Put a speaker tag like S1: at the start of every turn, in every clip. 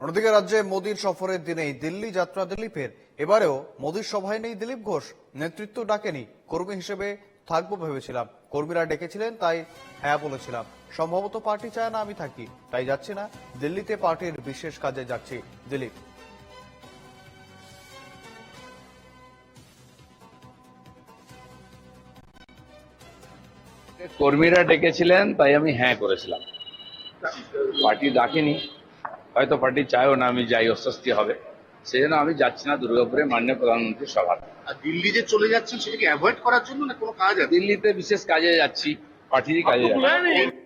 S1: অন্যদিকে রাজ্যে মোদীর সফরের দিনেই দিল্লি যাত্রা দিলীপের এবারেও মোদীর সভায় নেই দিলীপ ঘোষ। নেতৃত্ব ডাকেনি। কর্মী হিসেবে থাকব ভেবেছিলাম। কর্মীরা ডেকেছিলেন, তাই হ্যাঁ বলেছিলাম। সম্ভবত পার্টি চায় না, আমি থাকি। তাই যাচ্ছি না। দিল্লিতে পার্টির বিশেষ কাজে যাচ্ছি দিলীপ।
S2: কর্মীরা ডেকেছিলেন, তাই আমি হ্যাঁ করেছিলাম। পার্টি ডাকেনি। হয়তো পার্টি চায়ও না আমি যাই অস্বস্তি হবে। সেই জন্য আমি যাচ্ছি না দুর্গাপুরে মাননীয় প্রধানমন্ত্রীর সভা।
S3: আর দিল্লি যে চলে যাচ্ছেন সেটাকে অ্যাভয়েড করার জন্য না কোনো কাজ আছে?
S2: দিল্লিতে বিশেষ কাজে যাচ্ছি পার্টিরই কাজে যাচ্ছি।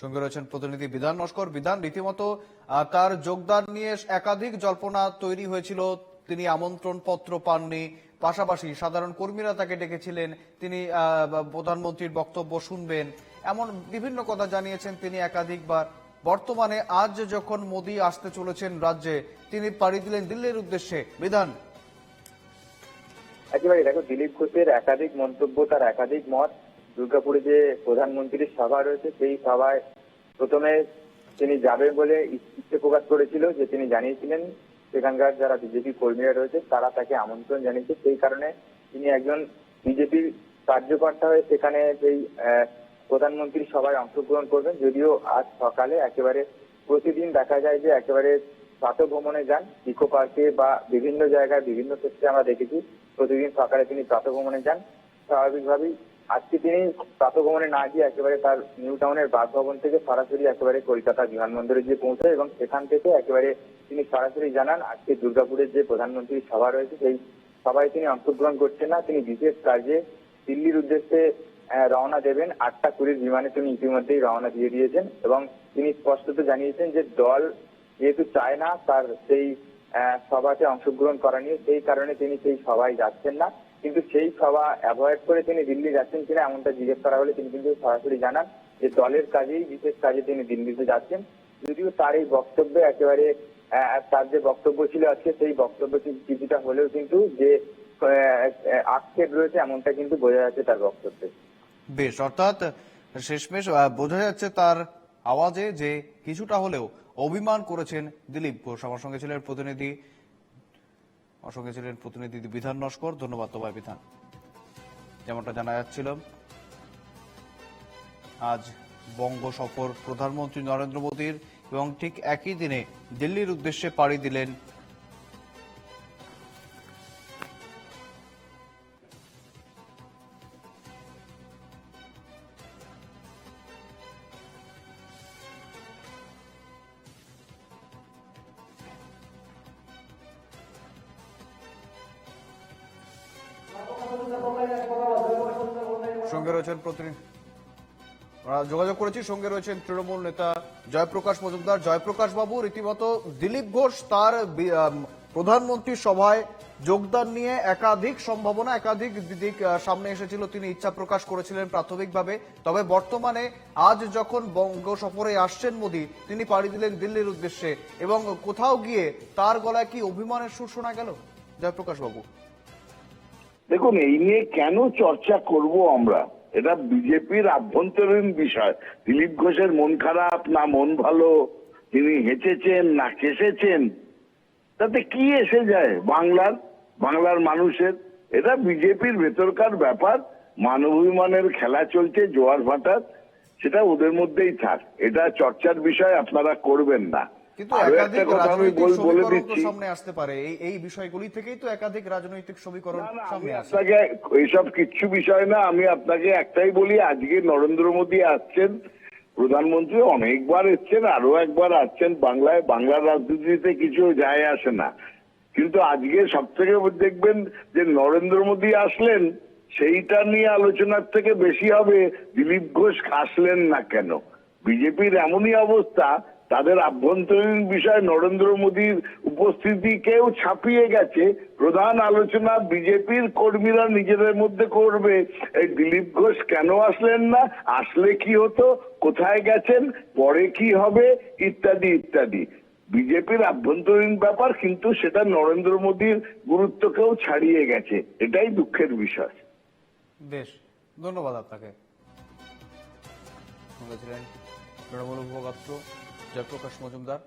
S1: সঙ্গে রয়েছেন প্রতিনিধি বিধান নস্কর। বিধান রীতিমতো আহ, তার যোগদান নিয়ে একাধিক জল্পনা তৈরি হয়েছিল। তিনি আমন্ত্রণ পত্র পাননি। পাশাপাশি সাধারণ কর্মীরা তাকে ডেকেছিলেন। তিনি আহ, প্রধানমন্ত্রীর বক্তব্য শুনবেন। এমন বিভিন্ন কথা জানিয়েছেন তিনি একাধিকবার। বর্তমানে আজ যখন মোদী আসতে চলেছেন রাজ্যে, তিনি পাড়ি দিলেন দিল্লির উদ্দেশ্যে। বিধান।
S4: একেবারে দেখো, দিলীপ ঘোষের একাধিক মন্তব্য, তার একাধিক মত, দুর্গাপুরে যে প্রধানমন্ত্রীর সভা রয়েছে, সেই সভায় প্রথমে তিনি যাবেন বলে ইচ্ছে প্রকাশ করেছিল যে তিনি জানিয়েছিলেন, সেখানকার যারা বিজেপি কর্মীরা রয়েছে, তারা তাকে আমন্ত্রণ জানিয়েছে। সেই কারণে তিনি একজন বিজেপির কার্যকর্তা হয়ে সেখানে সেই আহ, প্রধানমন্ত্রীর সভায় অংশগ্রহণ করবেন। যদিও আজ সকালে একেবারে প্রতিদিন দেখা যায় যে একেবারে প্রাতঃ ভ্রমণে যান। ইকো পার্কে বা বিভিন্ন জায়গায় বিভিন্ন ক্ষেত্রে আমরা দেখেছি প্রতিদিন সকালে তিনি প্রাতঃ ভ্রমণে যান। স্বাভাবিকভাবেই আজকে তিনি প্রাতঃ ভ্রমণে না গিয়ে একেবারে তার নিউ টাউনের বাসভবন থেকে সরাসরি একেবারে কলকাতা বিমানবন্দরে গিয়ে পৌঁছায় এবং সেখান থেকে একেবারে তিনি সরাসরি জানান আজকে দুর্গাপুরের যে প্রধানমন্ত্রীর সভা রয়েছে সেই সভায় তিনি অংশগ্রহণ করছেন না। তিনি বিশেষ কাজে দিল্লির উদ্দেশ্যে রওনা দেবেন। আটটা কুড়ির বিমানে তিনি ইতিমধ্যেই রওনা দিয়ে দিয়েছেন এবং তিনি স্পষ্টত জানিয়েছেন যে দল যেহেতু চায় না, তার সেই সভাতে অংশগ্রহণ করা নিয়ে সেই কারণে তিনি সেই সভায় যাচ্ছেন না। কিন্তু সেই সভা অ্যাভয়েড করে তিনি দিল্লি যাচ্ছেন কিনা এমনটা জিজ্ঞেস করা হলে তিনি কিন্তু সরাসরি জানান যে দলের কাজেই, বিশেষ কাজে তিনি দিল্লিতে যাচ্ছেন। যদিও তার এই বক্তব্যে একেবারে তার যে বক্তব্য ছিল আজকে, সেই বক্তব্য কিছুটা হলেও কিন্তু যে আক্ষেপ রয়েছে এমনটা কিন্তু বোঝা যাচ্ছে তার বক্তব্যে।
S1: বেশ, অর্থাৎ শেষমেশ বোঝা যাচ্ছে তার আওয়াজে যে কিছুটা হলেও অভিমান করেছেন দিলীপ ঘোষ, আমার সঙ্গে ছিলেন প্রতিনিধি, আমার সঙ্গে ছিলেন প্রতিনিধি বিধান নস্কর। ধন্যবাদ তোমায় বিধান। যেমনটা জানা যাচ্ছিল, আজ বঙ্গ সফর প্রধানমন্ত্রী নরেন্দ্র মোদীর এবং ঠিক একই দিনে দিল্লির উদ্দেশ্যে পাড়ি দিলেন সঙ্গে রয়েছেন প্রতিনিধি। যোগাযোগ করেছি, সঙ্গে রয়েছেন তৃণমূল নেতা জয়প্রকাশ মজুমদার। জয়প্রকাশ বাবু রীতিমতো দিলীপ ঘোষ তার প্রধানমন্ত্রীর সভায় যোগদান নিয়ে একাধিক সম্ভাবনা, একাধিক দিক সামনে এসেছিল তিনি ইচ্ছা প্রকাশ করেছিলেন প্রাথমিকভাবে। তবে বর্তমানে আজ যখন বঙ্গ সফরে আসছেন মোদী, তিনি পাড়ি দিলেন দিল্লির উদ্দেশ্যে। এবং কোথাও গিয়ে তার গলায় কি অভিমানের সুর শোনা গেল? জয়প্রকাশ বাবু
S5: দেখুন, এই নিয়ে কেন চর্চা করব আমরা? এটা বিজেপির আভ্যন্তরীণ বিষয়। দিলীপ ঘোষের মন খারাপ, না মন ভালো, তিনি হেঁচেছেন, না কেসেছেন, তাতে কি এসে যায়? বাংলার বাংলার মানুষের। এটা বিজেপির ভেতরকার ব্যাপার। মানবাভিমানের খেলা চলছে, জোয়ার ভাটার, সেটা ওদের মধ্যেই থাক। এটা চর্চার বিষয়, আপনারা করবেন না।
S1: কিন্তু একাধিক রাজনৈতিক সমীকরণ তো সামনে আসতে পারে। এই এই বিষয়গুলি থেকেই তো একাধিক রাজনৈতিক সমীকরণ সামনে আসে।
S5: আপনাকে এইসব কিচ্ছু বিষয় না আমি আপনাকে একটাই বলি আজকে নরেন্দ্র মোদী আসছেন প্রধানমন্ত্রী অনেকবার এসছেন আরও একবার আসছেন বাংলায় বাংলার রাজনীতিতে কিছু যায় আসে না। কিন্তু আজকে সব থেকে দেখবেন যে নরেন্দ্র মোদী আসলেন সেইটা নিয়ে আলোচনার থেকে বেশি হবে দিলীপ ঘোষ আসলেন না কেন? বিজেপির এমনই অবস্থা তাদের আভ্যন্তরীণ বিষয় নরেন্দ্র মোদীর উপস্থিতিকেও ছাপিয়ে গেছে। প্রধান আলোচনা বিজেপির কর্মীরা নিজেদের মধ্যে করবে। এই দিলীপ ঘোষ কেন আসলেন না? আসলে কি হতো? কোথায় গেছেন? পরে কি হবে? ইত্যাদি ইত্যাদি। বিজেপির আভ্যন্তরীণ ব্যাপার কিন্তু সেটা নরেন্দ্র মোদীর গুরুত্বকেও ছাড়িয়ে গেছে। এটাই দুঃখের বিষয়।
S1: বেশ, ধন্যবাদ আপনাকে। তৃণমূল জয়প্রকাশ মজুমদার।